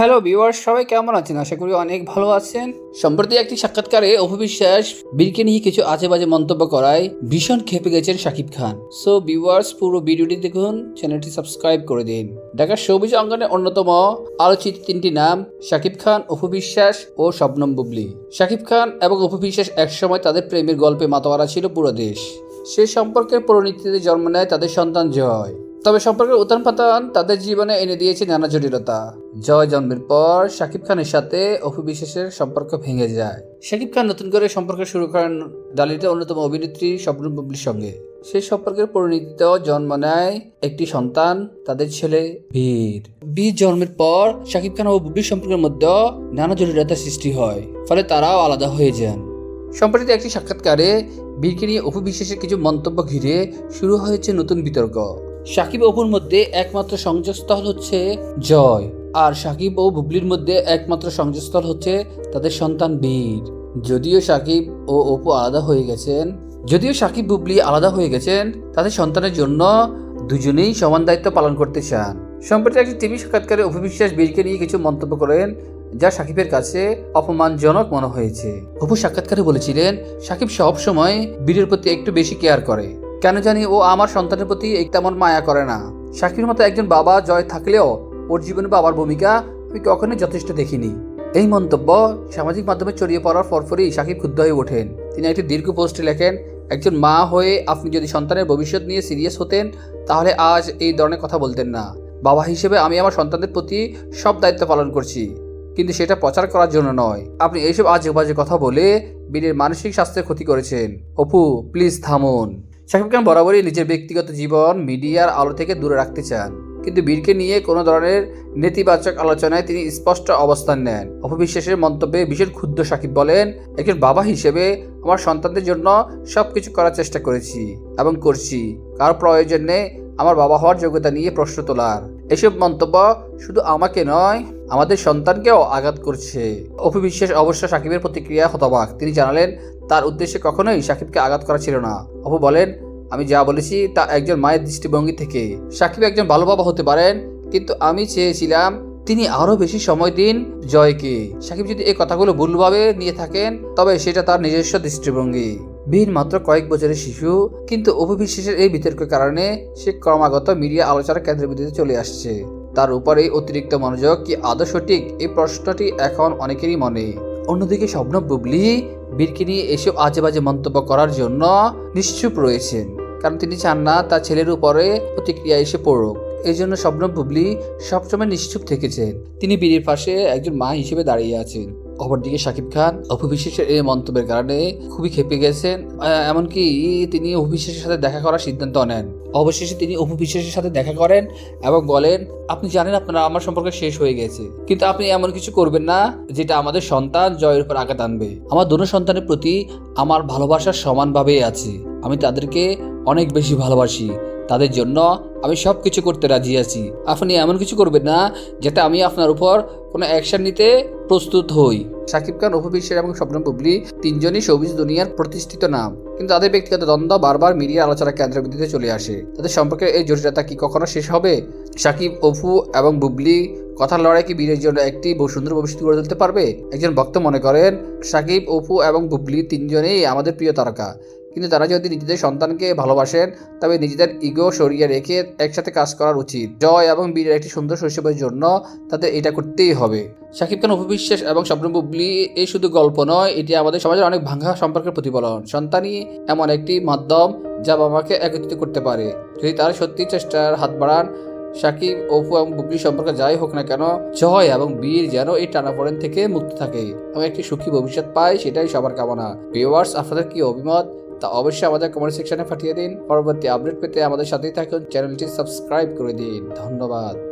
Hello viewer সবাই কেমন আছেন? আশা করি অনেক ভালো আছেন। সম্প্রতি একটি সাক্ষাৎকারে অপবিশ্বাস বীরকে নিয়ে কিছু আজে বাজে মন্তব্য করায় ভীষণ খেপে গেছেন শাকিব খান। সো ভিউয়ার্স পুরো ভিডিওটি দেখুন, চ্যানেলটি সাবস্ক্রাইব করে দিন। ঢাকার সবুজ অঙ্গনের অন্যতম আলোচিত তিনটি নাম শাকিব খান অপবিশ্বাস ও শবনম বুবলি। শাকিব খান এবং অপবিশ্বাস একসময় তাদের প্রেমের গল্পে মাতোয়ারা ছিল পুরো দেশ। সে সম্পর্কের পরিণতিতে জন্ম নেয় তাদের সন্তান জয়। তবে সম্পর্কের উত্থান পাতান তাদের জীবনে এনে দিয়েছে নানা জটিলতা। জয় জন্মের পর শাকিব খানের সাথে অপু বিশ্বাসের সম্পর্ক ভেঙে যায়। শাকিব খান নতুন করে সম্পর্ক শুরু করেন ডালিতে অন্যতম অভিনেত্রী স্বপ্ন বুবলির সঙ্গে। সেই সম্পর্কের পরিণতিতেও জন্ম নেয় একটি সন্তান, তাদের ছেলে বীর। বীর জন্মের পর শাকিব খান ও বুবলির সম্পর্কের মধ্যে নানা জটিলতার সৃষ্টি হয়, ফলে তারাও আলাদা হয়ে যান। সম্প্রতি একটি সাক্ষাৎকারে বীরকে নিয়ে অপু বিশ্বাসের কিছু মন্তব্য ঘিরে শুরু হয়েছে নতুন বিতর্ক। সাকিব অপুর মধ্যে একমাত্র সংযোগস্থল হচ্ছে জয়। আর সাকিব ও বুবলির মধ্যে একমাত্র সংযোগস্থল হচ্ছে তাদের সন্তান বীর। যদিও সাকিব ও অপু আলাদা হয়ে গেছেন, যদিও সাকিব, বুবলি আলাদা হয়ে গেছেন, তাদের সন্তানের জন্য দুজনেই সমান দায়িত্ব পালন করতে চান। সম্প্রতি একটি টিভি সাক্ষাৎকারে অভিবিশ্বাস বীরকে নিয়ে কিছু মন্তব্য করেন, যা সাকিবের কাছে অপমানজনক মনে হয়েছে। অপু সাক্ষাৎকারে বলেছিলেন, সাকিব সবসময় বীরের প্রতি একটু বেশি কেয়ার করে। কেন জানি ও আমার সন্তানের প্রতি তেমন মায়া করে না। সাকিবের মতো একজন বাবা জয় থাকলেও ওর জীবনে বাবার ভূমিকা আমি কখনোই যথেষ্ট দেখিনি। এই মন্তব্য সামাজিক মাধ্যমে ছড়িয়ে পড়ার পরপরই সাকিব ক্ষুব্ধ হয়ে ওঠেন। তিনি একটি দীর্ঘ পোস্টে লেখেন, একজন মা হয়ে আপনি যদি সন্তানের ভবিষ্যৎ নিয়ে সিরিয়াস হতেন, তাহলে আজ এই ধরনের কথা বলতেন না। বাবা হিসেবে আমি আমার সন্তানদের প্রতি সব দায়িত্ব পালন করছি, কিন্তু সেটা প্রচার করার জন্য নয়। আপনি এইসব আজে বাজে কথা বলে বীরের মানসিক স্বাস্থ্যের ক্ষতি করেছেন। অপু, প্লিজ থামুন। শাকিব খান বরাবরই নিজের ব্যক্তিগত জীবন মিডিয়ার আলো থেকে দূরে রাখতে চান। কিন্তু বীরকে নিয়ে কোনো ধরনের নেতিবাচক আলোচনায় তিনি স্পষ্ট অবস্থান নেন। অপবিশ্বাসের মন্তব্যে ভীষণ ক্ষুদ্র সাকিব বলেন, একজন বাবা হিসেবে আমার সন্তানদের জন্য সব কিছু করার চেষ্টা করেছি এবং করছি। কার প্রয়োজনে আমার বাবা হওয়ার যোগ্যতা নিয়ে প্রশ্ন তোলার। এসব মন্তব্য শুধু আমাকে নয় আমাদের সন্তানকেও আঘাত করছে। অপু বিশ্বাস অবশ্য সাকিবের প্রতিক্রিয়া হতবাক। তিনি জানালেন, তার উদ্দেশ্যে কখনোই সাকিবকে আঘাত করা ছিল না। অপু বলেন, আমি যা বলেছি তা একজন মায়ের দৃষ্টিভঙ্গি থেকে। সাকিব একজন ভালো বাবা হতে পারেন, কিন্তু আমি চেয়েছিলাম তিনি আরও বেশি সময় দিন জয়কে। সাকিব যদি এই কথাগুলো ভুলভাবে নিয়ে থাকেন, তবে সেটা তার নিজস্ব দৃষ্টিভঙ্গি। বীর মাত্র কয়েক বছরের শিশু, কিন্তু অপবিশ্বাসের এই বিতর্কের কারণে সে ক্রমাগত মিডিয়া আলোচনার কেন্দ্রবিন্দুতে চলে আসছে। তার উপরে অতিরিক্ত মনোযোগ, কি আদৌ সঠিক? এই প্রশ্নটি এখন অনেকেরই মনে। অন্যদিকে স্বপ্ন বুবলি বীরকে নিয়ে এসব আজে বাজে মন্তব্য করার জন্য নিশ্চুপ রয়েছেন, কারণ তিনি চান না তার ছেলের উপরে প্রতিক্রিয়া এসে পড়ুক। এই জন্য স্বপ্ন বুবলি সবসময় নিশ্চুপ থেকেছেন। তিনি বীরের পাশে একজন মা হিসেবে দাঁড়িয়ে আছেন। অপরদিকে শাকিব খান অপবিশ্বাসের এই মন্তব্যের কারণে খুবই খেপে গেছেন এমনকি তিনি অপবিশ্বাসের সাথে দেখা করার সিদ্ধান্ত নেন। অবশেষে তিনি অপবিশ্বাসের সাথে দেখা করেন এবং বলেন, আপনি জানেন আপনারা, আমার সম্পর্কে শেষ হয়ে গেছে, কিন্তু আপনি এমন কিছু করবেন না যেটা আমাদের সন্তান জয়ের উপর আঘাত আনবে। আমার দোনো সন্তানের প্রতি আমার ভালোবাসা সমানভাবেই আছে। আমি তাদেরকে অনেক বেশি ভালোবাসি। তাদের জন্য আমি সব কিছু করতে রাজি আছি। আপনি এমন কিছু করবেন না যেটা আমি আপনার উপর কোনো অ্যাকশন নিতে প্রস্তুত হই। শাকিব খান, অপু বিশ্বাস এবং স্বপ্ন বুবলি তিনজনই সবুজ দুনিয়ার প্রতিষ্ঠিত নাম। কিন্তু তাদের ব্যক্তিগত দ্বন্দ্ব বারবার মিডিয়া আলোচনার কেন্দ্রবিন্দুতে চলে আসে। তাদের সম্পর্কে এই জটিলতা কি কখনো শেষ হবে? সাকিব অপু এবং বুবলি কথার লড়াই কি বীরের জন্য একটি সুন্দর ভবিষ্যৎ গড়ে তুলতে পারবে? একজন ভক্ত মনে করেন সাকিব অপু এবং বুবলি তিনজনেই আমাদের প্রিয় তারকা। কিন্তু তারা যদি নিজেদের সন্তানকে ভালোবাসেন, তবে নিজেদের ইগো সরিয়ে রেখে একসাথে কাজ করার উচিত। জয় এবং বীরের একটি সুন্দর শৈশবের জন্য তাদের এটা করতেই হবে। শাকিব খান উপবিশ্বাস এবং স্বপ্ন বুবলি, এই শুধু গল্প নয়, এটি আমাদের সমাজের অনেক ভাঙা সম্পর্কের প্রতিফলন। সন্তানই এমন একটি মাধ্যম যা বাবাকে একত্রিত করতে পারে। যদি তারা সত্যি চেষ্টার হাত বাড়ান সাকিব অপু এবং বুবলি সম্পর্কে যাই হোক না কেন, জয় এবং বীর যেন এই টানাপোড়েন থেকে মুক্ত থাকে এবং একটি সুখী ভবিষ্যৎ পায়, সেটাই সবার কামনা। ভিউয়ার্স, আপনাদের কি অভিমত? তা অবশ্যই আমাদের কমেন্ট সেকশনে পাঠিয়ে দিন। পরবর্তী আপডেট পেতে আমাদের সাথেই থাকুন। চ্যানেলটি সাবস্ক্রাইব করে দিন। ধন্যবাদ।